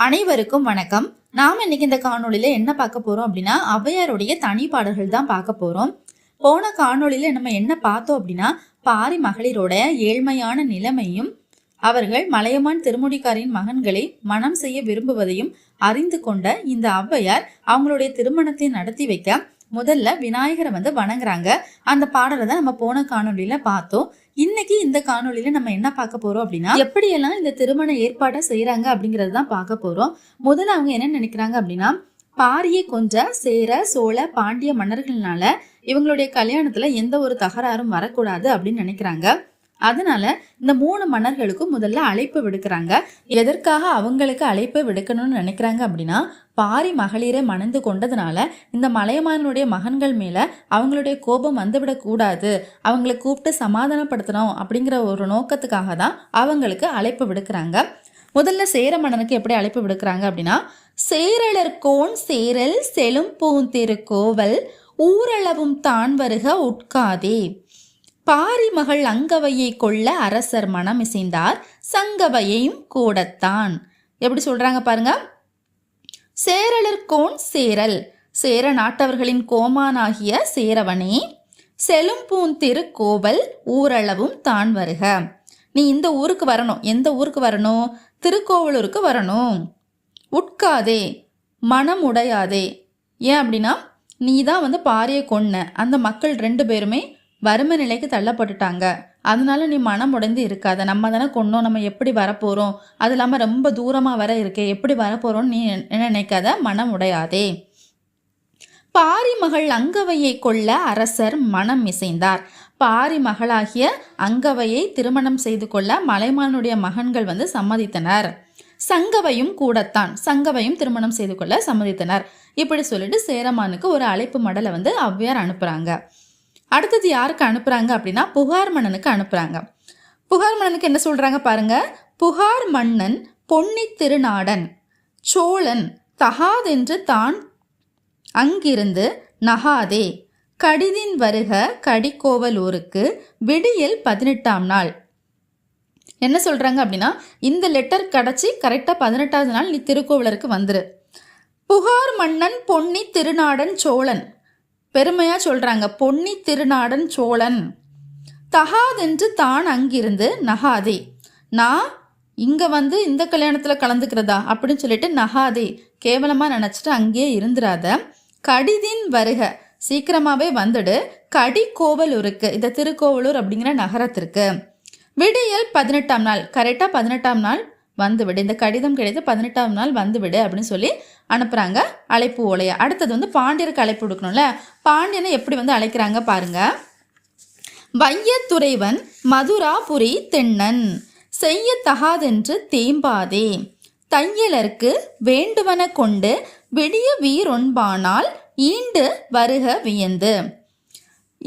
அனைவருக்கும் வணக்கம். நாம இன்னைக்கு இந்த காணொளியில என்ன பார்க்க போறோம் அப்படின்னா ஔவையாருடைய தனி பாடல்கள் தான் பார்க்க போறோம். போன காணொளியில நம்ம என்ன பார்த்தோம் அப்படின்னா பாரி மகளிரோட ஏழ்மையான நிலைமையும் அவர்கள் மலையமான் திருமுடிக்காரின் மகன்களை மனம் செய்ய விரும்புவதையும் அறிந்து கொண்ட இந்த ஔவையார் அவங்களுடைய திருமணத்தை நடத்தி வைக்க முதல்ல விநாயகரை வந்து வணங்குறாங்க. அந்த பாடலை தான் நம்ம போன காணொலியில பார்த்தோம். இன்னைக்கு இந்த காணொலியில நம்ம என்ன பார்க்க போறோம் அப்படின்னா எப்படியெல்லாம் இந்த திருமண ஏற்பாடை செய்யறாங்க அப்படிங்கறது தான் பார்க்க போறோம். முதல்ல அவங்க என்ன நினைக்கிறாங்க அப்படின்னா பாரியை கொஞ்ச சேர சோழ பாண்டிய மன்னர்கள்னால இவங்களுடைய கல்யாணத்துல எந்த ஒரு தகராறும் வரக்கூடாது அப்படின்னு நினைக்கிறாங்க. அதனால இந்த மூணு மன்னர்களுக்கும் முதல்ல அழைப்பு விடுக்கிறாங்க. எதற்காக அவங்களுக்கு அழைப்பு விடுக்கணும்னு நினைக்கிறாங்க அப்படின்னா பாரி மகளிரை மணந்து கொண்டதுனால இந்த மலையமானுடைய மகன்கள் மேல அவங்களுடைய கோபம் வந்துவிடக் கூடாது அவங்களை கூப்பிட்டு சமாதானப்படுத்தணும் அப்படிங்கிற ஒரு நோக்கத்துக்காக தான் அவங்களுக்கு அழைப்பு விடுக்கிறாங்க. முதல்ல சேர மன்னனுக்கு எப்படி அழைப்பு விடுக்கிறாங்க அப்படின்னா சேரலர்கோன் சேரல் செலும் பூந்திருக்கோவல் ஊரளவும் தான் வருக உட்காதே. பாரி மகள் அங்கவையை கொள்ள அரசர் மனம் இசைந்தார் சங்கவையையும் கூடத்தான். எப்படி சொல்றாங்க பாருங்க? சேரலர் கோன் சேரல். சேர நாட்டவர்களின் கோமானாகிய சேரவனே செலும்பூன் திருக்கோவல் ஊரளவும் தான் வருக. நீ இந்த ஊருக்கு வரணும். எந்த ஊருக்கு வரணும்? திருக்கோவலூருக்கு வரணும். உட்காதே மனம் உடையாதே. ஏன் அப்படின்னா நீ தான் வந்து பாரியை கொன்ன. அந்த மக்கள் ரெண்டு பேருமே வறுமை நிலைக்கு தள்ளப்பட்டுட்டாங்க. அதனால நீ மனம் உடைந்து இருக்காத. நம்ம தானே கொண்டோம். நம்ம எப்படி வரப்போகிறோம் அது இல்லாமல் ரொம்ப தூரமாக வர இருக்கே. எப்படி வரப்போகிறோம்னு நீ நினைக்காத? மனம் உடையாதே. பாரிமகள் அங்கவையை கொள்ள அரசர் மனம் இசைந்தார். பாரி மகளாகிய அங்கவையை திருமணம் செய்து கொள்ள மலைமானுடைய மகன்கள் வந்து சம்மதித்தனர். சங்கவையும் கூடத்தான். சங்கவையும் திருமணம் செய்து கொள்ள சம்மதித்தனர். இப்படி சொல்லிட்டு சேரமானுக்கு ஒரு அழைப்பு மடலை வந்து ஔவையார் அனுப்புகிறாங்க அடுத்தது யாருக்கு அனுப்புகிறாங்க அப்படின்னா புகார் மன்னனுக்கு அனுப்புகிறாங்க புகார் மன்னனுக்கு என்ன சொல்கிறாங்க பாருங்க? புகார் மன்னன் பொன்னி திருநாடன் சோழன் தகாதென்று தான் அங்கிருந்து நகாதே. கடிதின் வருக கடிக்கோவலூருக்கு விடியல் பதினெட்டாம் நாள். என்ன சொல்கிறாங்க அப்படின்னா இந்த லெட்டர் கிடச்சி கரெக்டாக பதினெட்டாவது நாள் நீ திருக்கோவிலருக்கு வந்துரு. புகார் மன்னன் பொன்னி திருநாடன் சோழன் பெருமையாக சொல்கிறாங்க பொன்னி திருநாடன் சோழன். தகாதென்று தான் அங்கிருந்து நகாதே. நான் இங்கே வந்து இந்த கல்யாணத்தில் கலந்துக்கிறதா? அப்படின்னு சொல்லிட்டு நகாதே கேவலமாக நினச்சிட்டு அங்கேயே இருந்துராத கடிதின் வருக. சீக்கிரமாகவே வந்துடு. கடி கோவலூருக்கு இந்த திருக்கோவலூர் அப்படிங்கிற நகரத்திற்கு. விடியல் பதினெட்டாம் நாள். கரெக்டாக பதினெட்டாம் நாள்? வந்துவிடு. இந்த கடிதம் கிடைத்து பதினெட்டாம் நாள் வந்துவிடு அப்படின்னு சொல்லி அனுப்புகிறாங்க அழைப்பு ஓலையை. அடுத்தது வந்து பாண்டியருக்கு அழைப்பு கொடுக்கணும்ல. பாண்டியனை எப்படி வந்து அழைக்கிறாங்க பாருங்க. வையத்துறைவன் மதுராபுரி தென்னன் செய்ய தகாதென்று தேம்பாதே. தையலருக்கு வேண்டுவன கொண்டு விடிய வீரொன்பானால் ஈண்டு வருக வியந்து.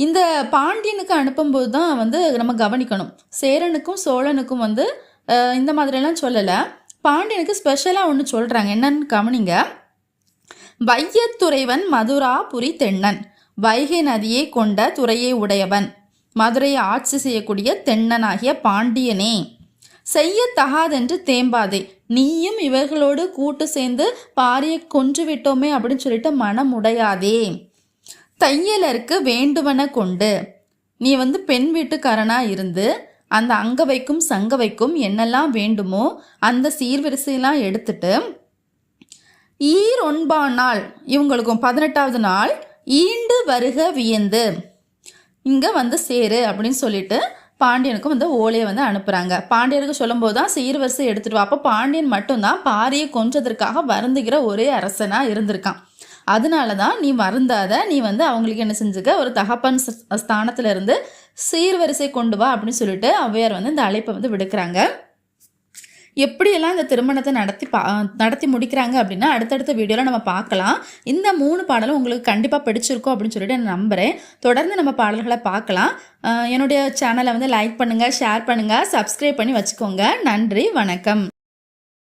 இந்த பாண்டியனுக்கு அனுப்பும்போது தான் வந்து நம்ம கவனிக்கணும். சேரனுக்கும் சோழனுக்கும் வந்து இந்த மாதிரிலாம் சொல்லலை. பாண்டியனுக்கு ஸ்பெஷலாக ஒன்று சொல்கிறாங்க என்னன்னு கவனிங்க. வையத்துறைவன் மதுராபுரி தென்னன். வைகை நதியை கொண்ட துறையை உடையவன். மதுரையை ஆட்சி செய்யக்கூடிய தென்னனாகிய பாண்டியனே. செய்யத்தகாதென்று தேம்பாதே. நீயும் இவர்களோடு கூட்டு சேர்ந்து பாரியை கொன்று விட்டோமே அப்படின்னு சொல்லிட்டு மனம் உடையாதே. தையலருக்கு வேண்டுவன கொண்டு. நீ வந்து பெண் வீட்டுக்காரனாக இருந்து அந்த அங்கவைக்கும் சங்கவைக்கும் என்னெல்லாம் வேண்டுமோ அந்த சீர்வரிசையெல்லாம் எடுத்துட்டு ஈர் நாள் இவங்களுக்கும் பதினெட்டாவது நாள் ஈண்டு வருக வியந்து இங்கே வந்து சேரு அப்படின்னு சொல்லிட்டு பாண்டியனுக்கும் வந்து ஓலையை வந்து அனுப்புகிறாங்க பாண்டியனுக்கு சொல்லும்போது தான் சீர்வரிசை எடுத்துட்டு வா. அப்போ பாண்டியன் மட்டும்தான் பாரியை கொன்றதற்காக வருந்துகிற ஒரே அரசனாக இருந்திருக்கான். அதனால தான் நீ வருந்தாத நீ வந்து அவங்களுக்கு என்ன செஞ்சுக்க ஒரு தகப்பன் ஸ்தானத்துல இருந்து சீர்வரிசை கொண்டு வா அப்படின்னு சொல்லிட்டு ஔவையார் வந்து இந்த அழைப்பை வந்து விடுக்கிறாங்க. எப்படியெல்லாம் இந்த திருமணத்தை நடத்தி பா நடத்தி முடிக்கிறாங்க அப்படின்னா அடுத்தடுத்த வீடியோவில் நம்ம பார்க்கலாம். இந்த மூணு பாடலும் உங்களுக்கு கண்டிப்பாக பிடிச்சிருக்கும் அப்படின்னு சொல்லிட்டு நான் நம்புகிறேன் தொடர்ந்து நம்ம பாடல்களை பார்க்கலாம். என்னுடைய சேனலை வந்து லைக் பண்ணுங்கள் ஷேர் பண்ணுங்கள் சப்ஸ்கிரைப் பண்ணி வச்சுக்கோங்க. நன்றி வணக்கம்.